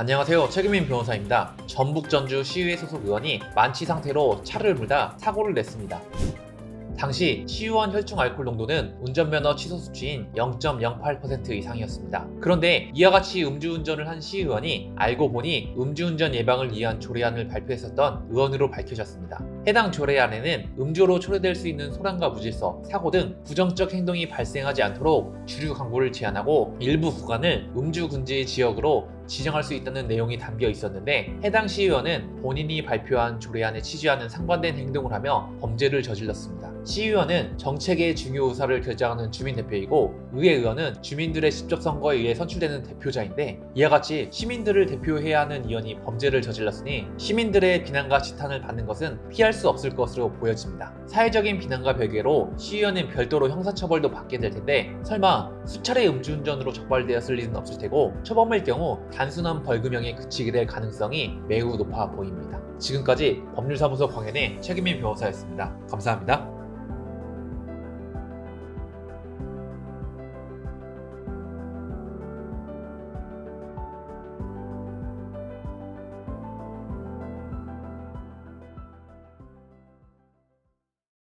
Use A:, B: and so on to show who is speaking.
A: 안녕하세요. 최규민 변호사입니다. 전북 전주 시의회 소속 의원이 만취 상태로 차를 몰다 사고를 냈습니다. 당시 시의원 혈중 알코올 농도는 운전면허 취소 수치인 0.08% 이상이었습니다. 그런데 이와 같이 음주운전을 한 시의원이 알고 보니 음주운전 예방을 위한 조례안을 발표했었던 의원으로 밝혀졌습니다. 해당 조례안에는 음주로 초래될 수 있는 소란과 무질서, 사고 등 부정적 행동이 발생하지 않도록 주류 광고를 제한하고 일부 구간을 음주 금지 지역으로 지정할 수 있다는 내용이 담겨 있었는데 해당 시의원은 본인이 발표한 조례안에 취지와는 상반된 행동을 하며 범죄를 저질렀습니다. 시의원은 정책의 중요 의사를 결정하는 주민 대표이고 의회 의원은 주민들의 직접 선거에 의해 선출되는 대표자인데 이와 같이 시민들을 대표해야 하는 의원이 범죄를 저질렀으니 시민들의 비난과 지탄을 받는 것은 피할 수 없을 것으로 보여집니다. 사회적인 비난과 별개로 시의원은 별도로 형사처벌도 받게 될 텐데 설마 수차례 음주운전으로 적발되었을 일은 없을 테고 처범일 경우 단순한 벌금형에 그치게 될 가능성이 매우 높아 보입니다. 지금까지 법률사무소 광현의 최기민 변호사였습니다. 감사합니다.